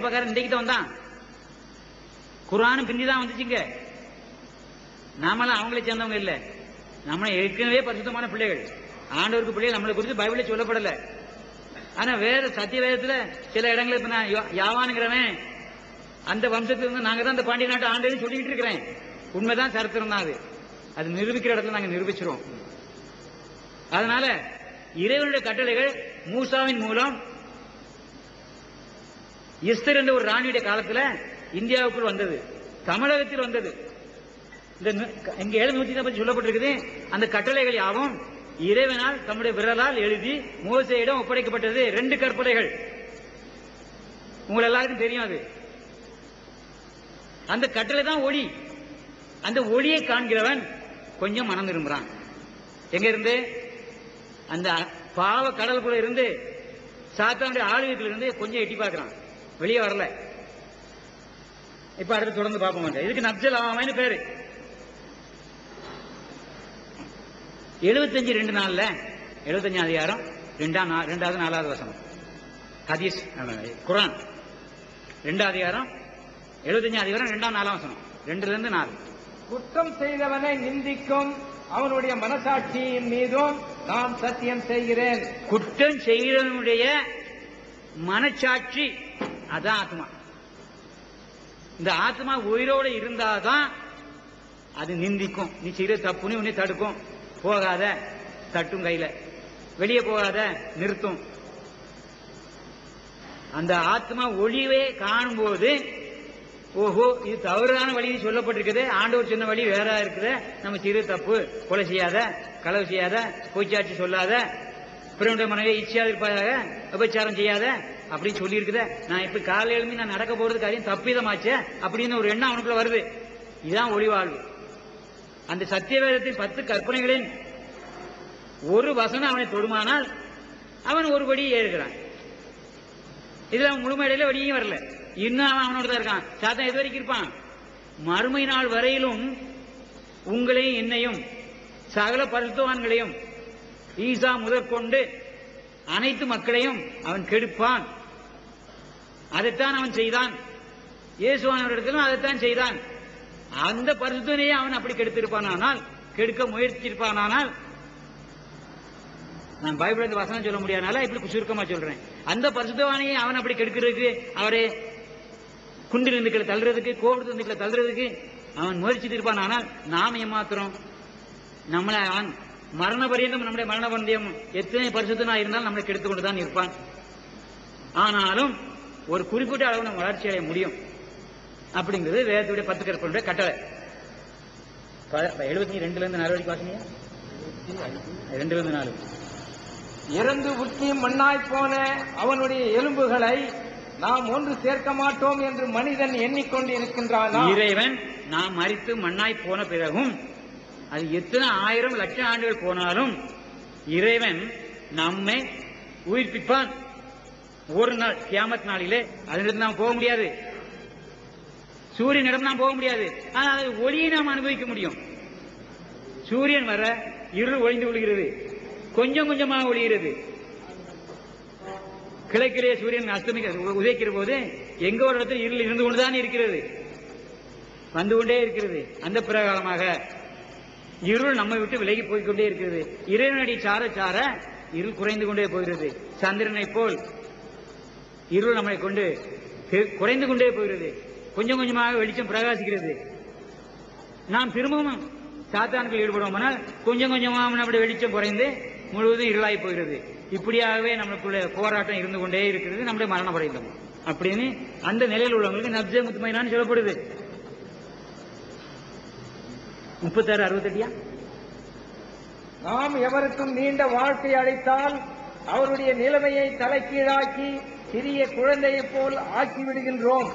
பிரகாரம் இன்றைக்கு தான் வந்தான். குரானும் பிந்தி தான் வந்துச்சுங்க. நாமெல்லாம் அவங்களே சேர்ந்தவங்க இல்ல. நம்ம ஏற்கனவே பரிசுத்தமான பிள்ளைகள். ஆண்டவருக்கு பிள்ளைகள் நம்மளை குறித்து பைபிளே சொல்லப்படல. ஆனா வேற சத்திய வேதத்துல சில இடங்களில் இப்ப நான் யாவானுங்கிறவன் அந்த வம்சத்துல இருந்து நாங்க தான் அந்த பாண்டிய நாட்டு ஆண்டு சொல்லிக்கிட்டு இருக்கிறேன். உண்மைதான் சரித்திரம் தான் அது. அது நிரூபிக்கிற இடத்துல நாங்க நிரூபிச்சிருவோம். அதனால இறைவனுடைய கட்டளைகள் மூசாவின் மூலம் எஸ்தர் என்ற ஒரு ராணியுடைய காலத்துல இந்தியாவுக்குள் வந்தது. தமிழகத்தில் வந்தது. இந்த நு- இங்க ஏழு நூத்தி பத்தி சொல்லப்பட்டிருக்குது. அந்த கட்டளைகள் யாவும் இறைவனால் தம்முடைய விரலால் எழுதி மோசையிடம் ஒப்படைக்கப்பட்டது. ரெண்டு கற்பனைகள். உங்களை எல்லாருக்கும் தெரியும் அது. அந்த கட்டளை தான் ஒளி. அந்த ஒளியை காண்கிறவன் கொஞ்சம் மனம் திரும்புறான் எங்க இருந்து? அந்த பாவ கடலுக்குள்ள இருந்து சாத்தானுடைய ஆளுகத்தில் இருந்து கொஞ்சம் எட்டி பார்க்கிறான். வெளியே வரல. இப்ப அடுத்து தொடர்ந்து பார்ப்போம். இதுக்கு நப்சல் ஆமான்னு பேரு. எழுபத்தஞ்சு ரெண்டு நாள்ல எழுபத்தஞ்சு அதிகாரம் ரெண்டாம் ரெண்டாவது நாலாவது வசனம். ஹதீஸ் அஹ், குர்ஆன். ரெண்டாவது அதிகாரம் எழுபத்தஞ்சு அதிகாரம் ரெண்டாம் நாலாம் வசனம். ரெண்டுல இருந்து நாலு. குற்றம் செய்தவனை நிந்திக்கும் அவனுடைய மனசாட்சியின் மீதும் நான் சத்தியம் செய்கிறேன். குற்றம் செய்கிறவனுடைய மனச்சாட்சி அதான் ஆத்மா. இந்த ஆத்மா உயிரோட இருந்தாதான் அது நிந்திக்கும். நீ செய்யற தப்புன்னு உன்னை தடுக்கும். போகாத தட்டும் கையில. வெளியே போகாத நிறுத்தும். அந்த ஆத்மா ஒளிவே காணும்போது ஓஹோ இது தவறான வழி சொல்லப்பட்டிருக்குது. ஆண்டவர் சொன்ன வழி வேற இருக்குது. நம்ம சிறு தப்பு கொலை செய்யாத களவு செய்யாத பொய்ச்சாட்சி சொல்லாத பிறனுடைய இச்சையாக இருப்பதாக விபச்சாரம் செய்யாத அப்படின்னு சொல்லி இருக்குத நான் இப்ப காலை எழும்பி நான் நடக்க போறது காரியம் தப்பிதமாச்சே அப்படின்னு ஒரு எண்ணம் அவனுக்குள்ள வருது. இதுதான் ஒளிவாழ்வு அந்த சத்திய வேதத்தின் பத்து கற்பனைகளின் ஒரு வசனம் அவனை தொடுமானால் அவன் ஒரு படி ஏறுகிறான். இதுல அவன் முழுமையில வெளியும் வரல. இன்னும் அவன் அவனோட தான் இருக்கான். சாத்தான் எது வரைக்கும் இருப்பான்? மறுமை நாள் வரையிலும் உங்களையும் என்னையும் சகல பரிசுத்தவான்களையும் ஈசா முதற்கொண்டு அனைத்து மக்களையும் அவன் கெடுப்பான். அதைத்தான் அவன் செய்தான். இயேசுவானவரிடத்திலும் அதைத்தான் செய்தான். அந்த பரிசுத்தனையே அவன் அப்படி கெடுத்திருப்பானானால் கெடுக்க முயற்சியிருப்பானானால் நான் பைபிள் வசனம் சொல்ல முடியாதனால இப்படி சுருக்கமா சொல்றேன். அந்த பரிசுத்தவானையை அவன் அப்படி கெடுக்கிறதுக்கு அவரே குண்டு நிந்துக்களை தள்ளுறதுக்கு கோவிட் இருந்துக்களை தள்ளுறதுக்கு அவன் முயற்சி இருப்பான் ஆனால் நாம் ஏமாத்துறோம். நம்மளை அவன் மரண பரியந்தம் நம்முடைய மரண பந்தயம் எத்தனை பரிசுத்தனா இருந்தாலும் நம்மளை கெடுத்து கொண்டுதான் இருப்பான். ஆனாலும் ஒரு குறிப்பிட்ட அளவு நம்ம வளர்ச்சி அடைய முடியும். அப்படிங்கிறது வேதத்துடைய பத்து கற்பனுடைய கட்டளை. எழுபத்தி ரெண்டுல இருந்து நாலு வரைக்கும் வாசிங்க ரெண்டுல இருந்து நாலு. இறந்து உச்சி மண்ணாய் போன அவனுடைய எலும்புகளை நாம் ஒன்று சேர்க்க மாட்டோம் என்று மனிதன் எண்ணிக்கொண்டு இருக்கின்றானா? இறைவன் நாம் மறித்து மண்ணாய் போன பிறகும் அது எத்தனை ஆயிரம் லட்சம் ஆண்டுகள் போனாலும் இறைவன் நம்மை உயிர்ப்பிப்பான். ஒரு நாள் கியாமத் நாளிலே அதிலிருந்து நாம் போக முடியாது. சூரியனிடம் நாம் போக முடியாது. ஆனால் அது ஒளியை நாம் அனுபவிக்க முடியும். சூரியன் வர இருள் ஒளிந்து விழுகிறது. கொஞ்சம் கொஞ்சமாக ஒளிகிறது. கிழக்கிலே சூரியன் அஸ்தமிக்க உதைக்கிற போது எங்க ஒரு இடத்துல இருள் இருந்து கொண்டுதான் இருக்கிறது. வந்து கொண்டே இருக்கிறது. அந்த பிரகாரமாக இருள் நம்மை விட்டு விலகி போய்கொண்டே இருக்கிறது. இறைவனடி சார சார இருள் குறைந்து கொண்டே போகிறது. சந்திரனை போல் இருள் நம்மை கொண்டு குறைந்து கொண்டே போகிறது. கொஞ்சம் கொஞ்சமாக வெளிச்சம் பிரகாசிக்கிறது. நாம் திரும்பவும் சாத்தான்கள் ஈடுபடுவோம்னால் கொஞ்சம் கொஞ்சமாக நம்முடைய வெளிச்சம் குறைந்து முழுவதும் இருளாய் போகிறது. இப்படியாகவே நம்மளுக்குள்ள போராட்டம் இருந்து கொண்டே இருக்கிறது. நம்முடைய மரணம் அடைந்தோம் அப்படின்னு அந்த நிலையில் உள்ளவங்களுக்கு நப்ஜ முத்துமைனான்னு சொல்லப்படுது. முப்பத்தாறு அறுபத்தெட்டியா? நாம் எவருக்கும் நீண்ட வாழ்க்கை அளித்தால் அவருடைய நிலைமையை தலைக்கீழாக்கி சிறிய குழந்தையைப் போல் ஆக்கிவிடுகின்றோம்.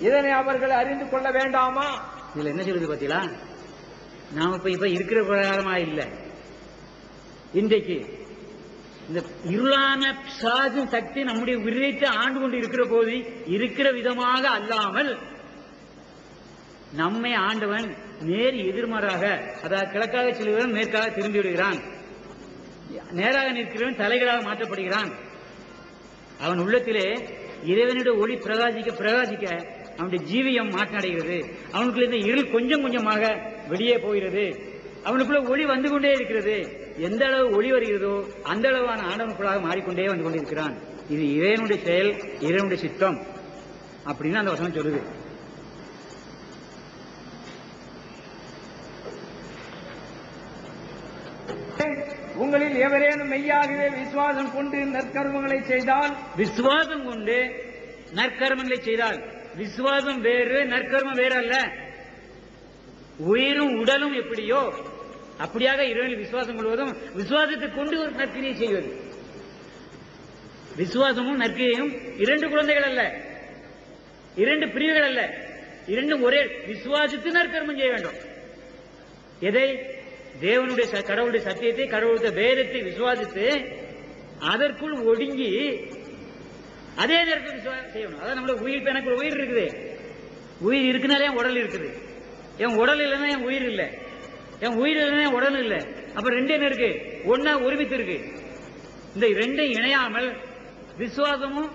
இதனை அவர்கள் அறிந்து கொள்ள வேண்டாமா? இதுல என்ன சொல்லுது பாத்தீங்களா? நாம இப்ப இப்ப இருக்கிற பிரகாரமா இல்ல. இன்றைக்கு இந்த இருளான சாதும் சக்தி நம்முடைய விரைத்து ஆண்டு கொண்டு இருக்கிற போது இருக்கிற விதமாக அல்லாமல் நம்மை ஆண்டவன் நேர் எதிர்மாறாக அதாவது கிழக்காக செல்கிறவன் மேற்காக திரும்பி விடுகிறான் நேராக நிற்கிறவன் தலைகளாக மாற்றப்படுகிறான். அவன் உள்ளத்திலே இறைவனுடைய ஒளி பிரகாசிக்க பிரகாசிக்க அவனுடைய ஜீவியம் மாற்றடைகிறது அவனுக்குள்ள இந்த இருள் கொஞ்சம் கொஞ்சமாக வெளியே போகிறது. அவனுக்குள்ள ஒளி வந்து கொண்டே இருக்கிறது. எந்த அளவு ஒளி வருகிறதோ அந்த அளவான ஆண்டவனுக்குள்ளாக மாறிக்கொண்டே வந்து கொண்டிருக்கிறான். இது இறைவனுடைய செயல் இறைவனுடைய சித்தம் அப்படின்னு அந்த வசனம் சொல்லுது. உங்களில் எவரேனும் மெய்யாகவே விசுவாசம் கொண்டு நற்கர்மங்களை செய்தால் விசுவாசம் கொண்டு நற்கர்மங்களை செய்தால். விசுவாசம் வேறு நற்கர்மம் வேறு அல்ல உயிரும் உடலும் எப்படியோ அப்படியாக இறைவனில் விசுவாசம் கொள்வதும் விசுவாசத்தை கொண்டு ஒரு நற்கிரியை செய்வது. விசுவாசமும் நற்கிரியும் இரண்டு குழந்தைகள் அல்ல. இரண்டு பிரிவுகள் அல்ல. இரண்டும் ஒரே விசுவாசித்து நற்கர்மம் செய்ய வேண்டும். எதை? தேவனுடைய ச- கடவுளுடைய சத்தியத்தை கடவுளுடைய வேதத்தை விசுவாசித்து அதற்குள் ஒடுங்கி அதே நேரத்தில் செய்யணும். அதான் நம்மள உயிர் இப்ப எனக்கு ஒரு உயிர் இருக்குது. உயிர் இருக்குனாலே என் உடல் இருக்குது. என் உடல் இல்லைன்னா என் உயிர் இல்லை. என் உயிர் இல்லைன்னா என் உடல் இல்லை. அப்ப ரெண்டு என்ன இருக்கு? ஒன்னா ஒருமித்து இருக்கு. இந்த ரெண்டும் இணையாமல் விசுவாசமும்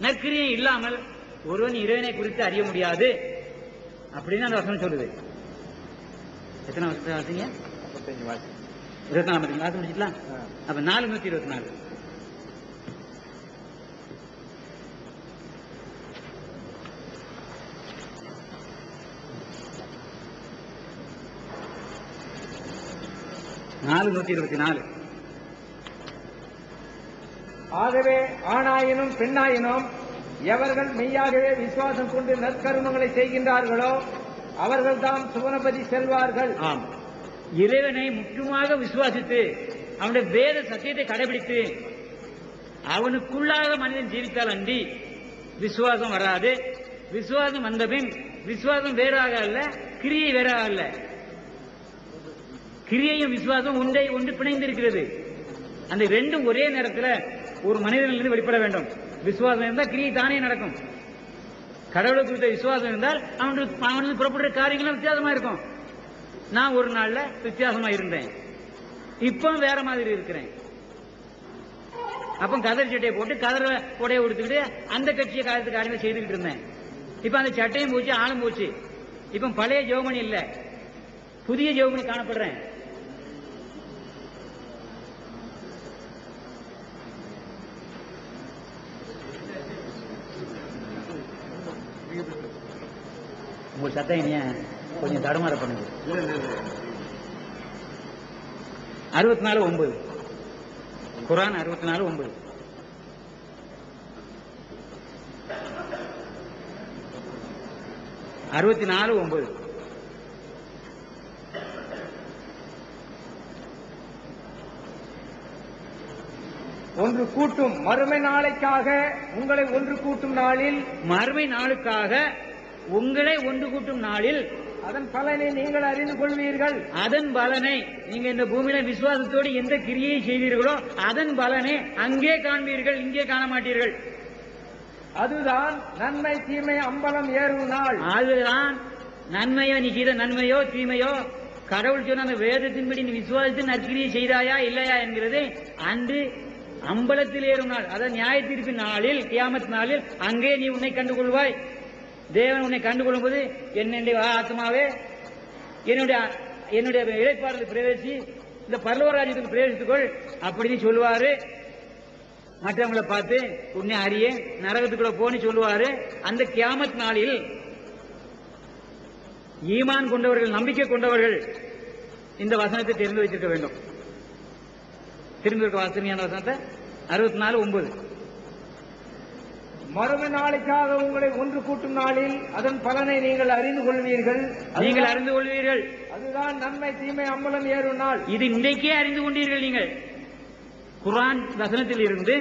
நற்கிரியும் இல்லாமல் ஒருவன் இறைவனை குறித்து அறிய முடியாது. அப்படின்னு அந்த வசனம் சொல்லுது. எத்தனை இருபத்தி நாலு வாசி முடிச்சுக்கலாம் அப்ப நாலு நூத்தி இருபத்தி நாலு நாலு நூத்தி இருபத்தி நாலு ஆகவே ஆணாயினும் பெண்ணாயினும் எவர்கள் மெய்யாகவே விசுவாசம் கொண்டு நற்கர்மங்களை செய்கின்றார்களோ அவர்கள்தாம் சுவனபதி செல்வார்கள். ஆம். இறைவனை முற்றுமாக விசுவாசித்து அவனுடைய வேத சத்தியத்தை கடைபிடித்து அவனுக்குள்ளாக மனிதன் ஜீவித்தால் அன்றி விசுவாசம் வராது. விசுவாசம் வந்தபின் விசுவாசம் வேறாக அல்ல கிரியை வேறாக அல்ல. கிரியையும் விசுவாசம் ஒன்றை ஒன்று பிணைந்திருக்கிறது. அந்த ரெண்டும் ஒரே நேரத்தில் ஒரு மனிதனிலிருந்து வெளிப்பட வேண்டும். விசுவாசம் இருந்தால் கிரியை தானே நடக்கும். கடவுளை குறித்த விசுவாசம் இருந்தால் அவனுக்கு அவனுக்கு புறப்படுற காரியங்களும் வித்தியாசமா இருக்கும். நான் ஒரு நாள்ல வித்தியாசமா இருந்தேன். இப்போ வேற மாதிரி இருக்கிறேன். அப்போ கதர் சட்டையை போட்டு கதர் உடைய உடுத்துக்கிட்டு அந்த கட்சியை காலத்து காரியங்களை செய்துக்கிட்டு இருந்தேன். இப்ப அந்த சட்டையும் போச்சு ஆளும் போச்சு. இப்ப பழைய ஜெவமணி இல்ல. புதிய ஜெவமணி காணப்படுறேன். உங்களுக்கு சத்தம் ஏன் கொஞ்சம் தடுமாற பண்ணுது அறுபத்தி நாலு ஒன்பது. குரான் அறுபத்தி நாலு ஒன்பது. அறுபத்தி நாலு ஒன்பது. ஒன்று கூட்டும் மறுமை நாளைக்காக உங்களை ஒன்று கூட்டும் நாளில் மறுமை நாளுக்காக உங்களை ஒன்று கூட்டும் நாளில் அதன் பலனை நீங்கள் அறிந்து கொள்வீர்கள். அதன் பலனை நீங்க இந்த பூமியில விசுவாசத்தோடு எந்த கிரியை செய்வீர்களோ அதன் பலனை அங்கே காண்பீர்கள் இங்கே காண மாட்டீர்கள் அதுதான் நன்மை தீமை அம்பலம் ஏறும் நாள் அதுதான் நன்மையோ நீ செய்த நன்மையோ தீமையோ? கடவுள் சொன்ன அந்த வேதத்தின்படி நீ விசுவாசித்து நற்கிரியை செய்தாயா இல்லையா என்கிறது அன்று அம்பலத்தில் ஏறும் நாள். அதாவது நியாய தீர்ப்பின் நாளில் கியாமத் நாளில் அங்கே நீ உன்னை கண்டுகொள்வாய். தேவன் உன்னை கண்டுகொள்ளும் போது என்னுடைய ஆத்மாவே என்னுடைய என்னுடைய இழைப்பாளர்கள் பிரவேசி இந்த பரலோராஜ்யத்துக்கு பிரவேசித்துக்கொள். அப்படின்னு சொல்லுவாரு. மற்றவங்களை பார்த்து உன்னை அறிய நரகத்துக்குள்ள போன்னு சொல்லுவாரு. அந்த கியாமத் நாளில் ஈமான் கொண்டவர்கள் நம்பிக்கை கொண்டவர்கள் இந்த வசனத்தை தெரிந்து வைத்திருக்க வேண்டும். திரும்பி இருக்க வாசனையான வசனத்தை? அறுபத்தி நாலு ஒன்பது. மறுமை நாளைக்காக உங்களை ஒன்று கூட்டும் நாளில் அதன் பலனை நீங்கள் அறிந்து கொள்வீர்கள். நீங்கள் அறிந்து கொள்வீர்கள். அதுதான் நன்மை தீமை அம்பலம் ஏறும் நாள். இது இன்றைக்கே அறிந்து கொண்டீர்கள் நீங்கள். குர்ஆன் வசனத்தில் இருந்து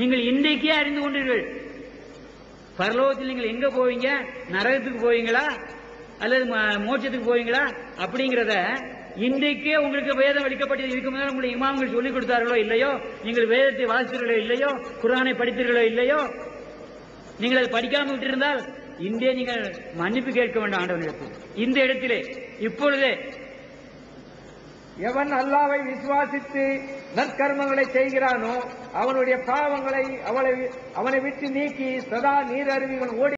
நீங்கள் இன்றைக்கே அறிந்து கொண்டீர்கள். பரலோகத்தில் நீங்கள் எங்க போவீங்க? நரகத்துக்கு போவீங்களா? அல்லது மோட்சத்துக்கு போவீங்களா? அப்படிங்கிறத இன்றைக்கே உங்களுக்கு வேதம் அளிக்கப்பட்டது. இதுக்கு முதல்ல உங்களுடைய இமாம்கள் சொல்லிக் கொடுத்தார்களோ இல்லையோ? நீங்கள் வேதத்தை வாசித்தீர்களோ இல்லையோ? குரானை படித்தீர்களோ இல்லையோ? நீங்கள் அதை படிக்காம விட்டிருந்தால் இன்றே நீங்கள் மன்னிப்பு கேட்க வேண்டும் ஆண்டவனிடத்தில் இந்த இடத்திலே இப்பொழுதே எவன் அல்லாவை விசுவாசித்து நற்கர்மங்களை செய்கிறானோ அவனுடைய பாவங்களை அவளை அவனை விட்டு நீக்கி சதா நீர் நீரருவிகள் ஓடி